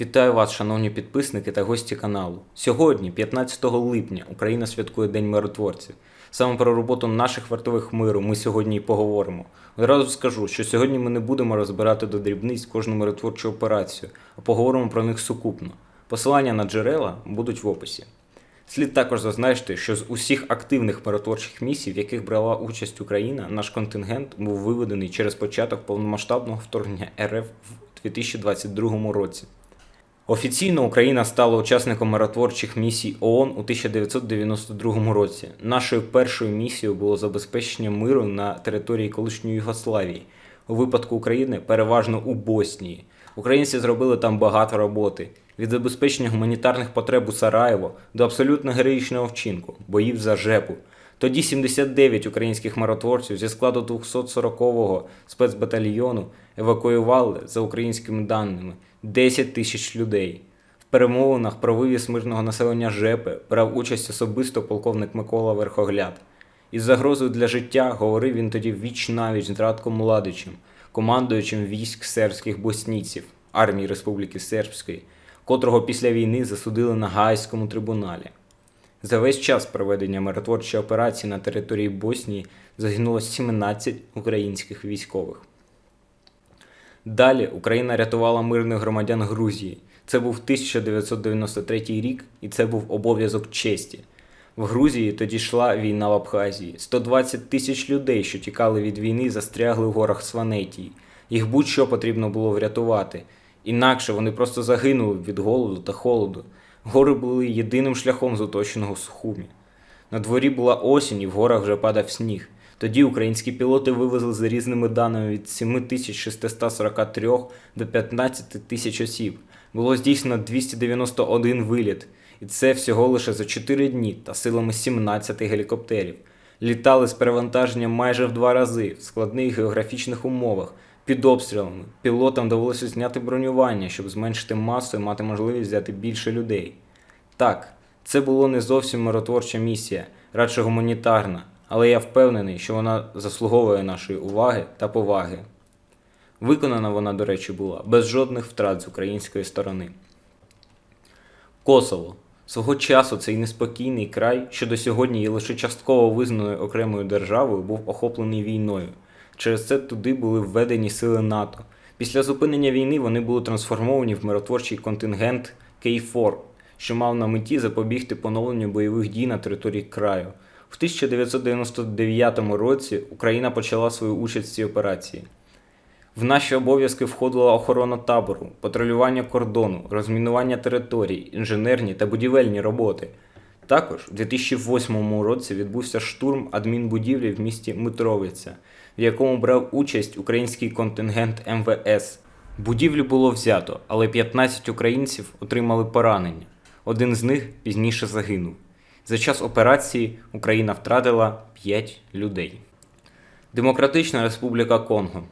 Вітаю вас, шановні підписники та гості каналу. Сьогодні, 15 липня, Україна святкує День миротворців. Саме про роботу наших вартових миру ми сьогодні і поговоримо. Одразу скажу, що сьогодні ми не будемо розбирати до дрібниць кожну миротворчу операцію, а поговоримо про них сукупно. Посилання на джерела будуть в описі. Слід також зазначити, що з усіх активних миротворчих місій, в яких брала участь Україна, наш контингент був виведений через початок повномасштабного вторгнення РФ в 2022 році. Офіційно Україна стала учасником миротворчих місій ООН у 1992 році. Нашою першою місією було забезпечення миру на території колишньої Югославії. У випадку України переважно у Боснії. Українці зробили там багато роботи від забезпечення гуманітарних потреб у Сараєво до абсолютно героїчного вчинку боїв за жепу. Тоді 79 українських миротворців зі складу 240-го спецбатальйону евакуювали за українськими даними 10 тисяч людей. В перемовинах про вивіз мирного населення ЖЕПи брав участь особисто полковник Микола Верхогляд. Із загрозою для життя говорив він тоді віч навіч з Радком Младичем, командуючим військ сербських боснійців армії Республіки Сербської, котрого після війни засудили на Гаазькому трибуналі. За весь час проведення миротворчої операції на території Боснії загинуло 17 українських військових. Далі Україна рятувала мирних громадян Грузії. Це був 1993 рік, і це був обов'язок честі. В Грузії тоді йшла війна в Абхазії. 120 тисяч людей, що тікали від війни, застрягли в горах Сванетії. Їх будь-що потрібно було врятувати. Інакше вони просто загинули від голоду та холоду. Гори були єдиним шляхом з оточеного Сухумі. На дворі була осінь і в горах вже падав сніг. Тоді українські пілоти вивезли за різними даними від 7643 до 15 тисяч осіб. Було здійснено 291 виліт, і це всього лише за 4 дні та силами 17 гелікоптерів. Літали з перевантаженням майже в два рази в складних географічних умовах, під обстрілами. Пілотам довелося зняти бронювання, щоб зменшити масу і мати можливість взяти більше людей. Так, це було не зовсім миротворча місія, радше гуманітарна, але я впевнений, що вона заслуговує нашої уваги та поваги. Виконана вона, до речі, була без жодних втрат з української сторони. Косово. Свого часу цей неспокійний край, що до сьогодні є лише частково визнаною окремою державою, був охоплений війною. Через це туди були введені сили НАТО. Після зупинення війни вони були трансформовані в миротворчий контингент Кей-4, що мав на меті запобігти поновленню бойових дій на території краю. В 1999 році Україна почала свою участь в цій операції. В наші обов'язки входила охорона табору, патрулювання кордону, розмінування територій, інженерні та будівельні роботи. Також у 2008 році відбувся штурм адмінбудівлі в місті Митровиця, в якому брав участь український контингент МВС. Будівлю було взято, але 15 українців отримали поранення. Один з них пізніше загинув. За час операції Україна втратила 5 людей. Демократична Республіка Конго.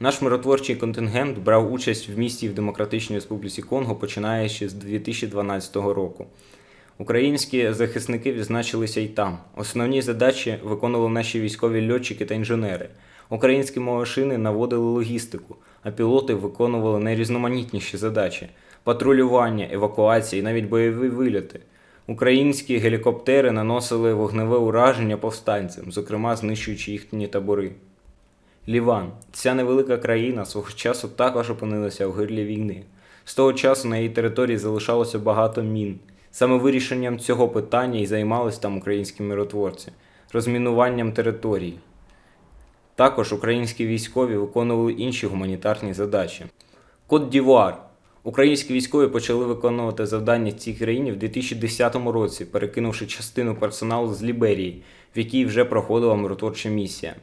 Наш миротворчий контингент брав участь в місті в Демократичній Республіці Конго починаючи з 2012 року. Українські захисники відзначилися й там. Основні задачі виконували наші військові льотчики та інженери. Українські машини наводили логістику, а пілоти виконували найрізноманітніші задачі: патрулювання, евакуації, навіть бойові вильоти. Українські гелікоптери наносили вогневе ураження повстанцям, зокрема знищуючи їхні табори. Ліван, ця невелика країна свого часу також опинилася в гирлі війни. З того часу на її території залишалося багато мін. Саме вирішенням цього питання і займались там українські миротворці, розмінуванням територій. Також українські військові виконували інші гуманітарні задачі. Кот Дівуар. Українські військові почали виконувати завдання в цій країні в 2010 році, перекинувши частину персоналу з Ліберії, в якій вже проходила миротворча місія.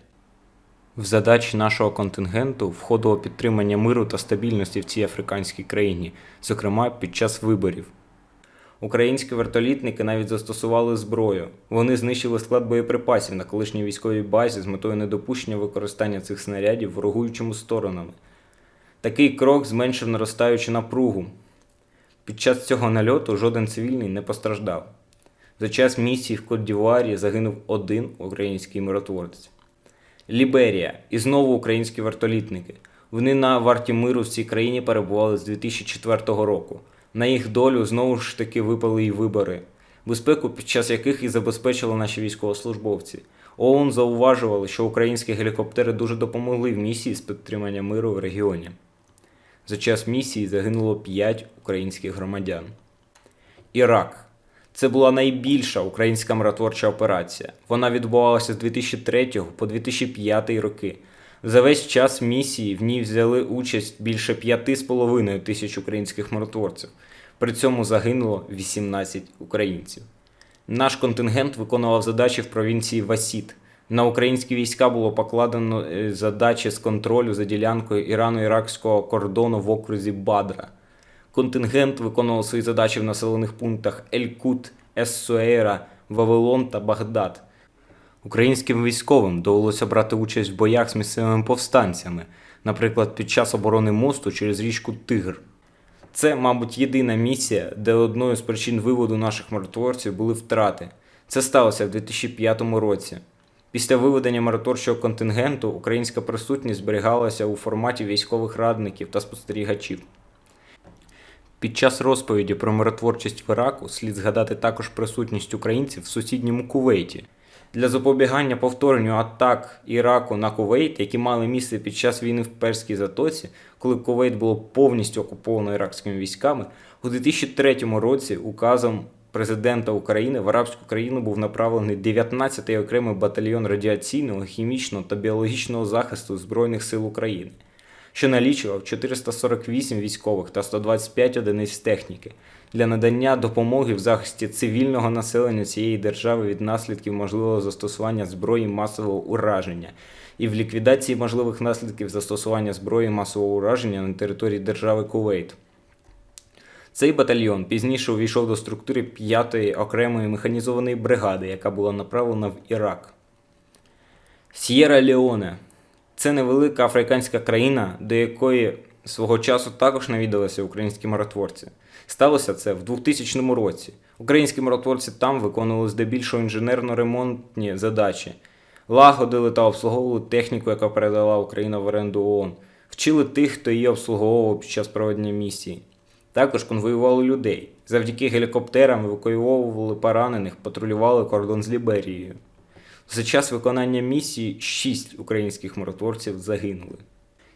В задачі нашого контингенту входило підтримання миру та стабільності в цій африканській країні, зокрема під час виборів. Українські вертолітники навіть застосували зброю. Вони знищили склад боєприпасів на колишній військовій базі з метою недопущення використання цих снарядів ворогуючими сторонами. Такий крок зменшив наростаючу напругу. Під час цього нальоту жоден цивільний не постраждав. За час місії в Кот-Дівуарі загинув один український миротворець. Ліберія і знову українські вертолітники. Вони на варті миру в цій країні перебували з 2004 року. На їх долю знову ж таки випали і вибори, безпеку під час яких і забезпечили наші військовослужбовці. ООН зауважували, що українські гелікоптери дуже допомогли в місії з підтримання миру в регіоні. За час місії загинуло 5 українських громадян. Ірак. Це була найбільша українська миротворча операція. Вона відбувалася з 2003 по 2005 роки. За весь час місії в ній взяли участь більше 5,5 тисяч українських миротворців. При цьому загинуло 18 українців. Наш контингент виконував задачі в провінції Васіт. На українські війська було покладено е, задачі з контролю за ділянкою ірано-іракського кордону в окрузі Бадра. Контингент виконував свої задачі в населених пунктах Ель-Кут, Ес-Суейра, Вавилон та Багдад. Українським військовим довелося брати участь в боях з місцевими повстанцями, наприклад, під час оборони мосту через річку Тигр. Це, мабуть, єдина місія, де одною з причин виводу наших миротворців були втрати. Це сталося в 2005 році. Після виведення миротворчого контингенту українська присутність зберігалася у форматі військових радників та спостерігачів. Під час розповіді про миротворчість в Іраку слід згадати також присутність українців в сусідньому Кувейті. Для запобігання повторенню атак Іраку на Кувейт, які мали місце під час війни в Перській затоці, коли Кувейт було повністю окуповано іракськими військами, у 2003 році указом президента України в арабську країну був направлений 19-й окремий батальйон радіаційного, хімічного та біологічного захисту Збройних сил України що налічував 448 військових та 125 одиниць техніки для надання допомоги в захисті цивільного населення цієї держави від наслідків можливого застосування зброї масового ураження і в ліквідації можливих наслідків застосування зброї масового ураження на території держави Кувейт. Цей батальйон пізніше увійшов до структури 5-ї окремої механізованої бригади, яка була направлена в Ірак. С'єра Леоне це невелика африканська країна, до якої свого часу також навідалися українські миротворці. Сталося це в 2000 році. Українські миротворці там виконували здебільшого інженерно-ремонтні задачі, лагодили та обслуговували техніку, яка передала Україна в оренду ООН, вчили тих, хто її обслуговував під час проведення місії. Також конвоювали людей. Завдяки гелікоптерам евакуйовували поранених, патрулювали кордон з Ліберією. За час виконання місії шість українських миротворців загинули.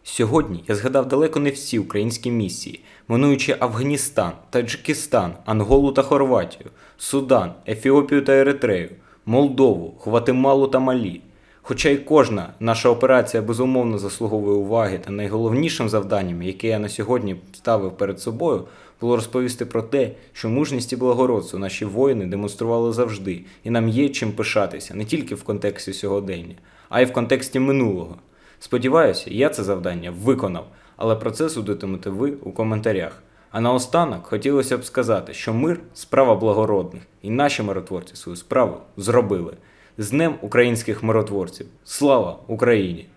Сьогодні я згадав далеко не всі українські місії, минуючи Афганістан, Таджикистан, Анголу та Хорватію, Судан, Ефіопію та Еритрею, Молдову, Гватемалу та Малі. Хоча й кожна наша операція безумовно заслуговує уваги, та найголовнішим завданням, яке я на сьогодні ставив перед собою, було розповісти про те, що мужність і благородство наші воїни демонстрували завжди, і нам є чим пишатися не тільки в контексті сьогодення, а й в контексті минулого. Сподіваюся, я це завдання виконав, але про це судитимете ви у коментарях. А наостанок хотілося б сказати, що мир справа благородних, і наші миротворці свою справу зробили. З Днем українських миротворців! Слава Україні!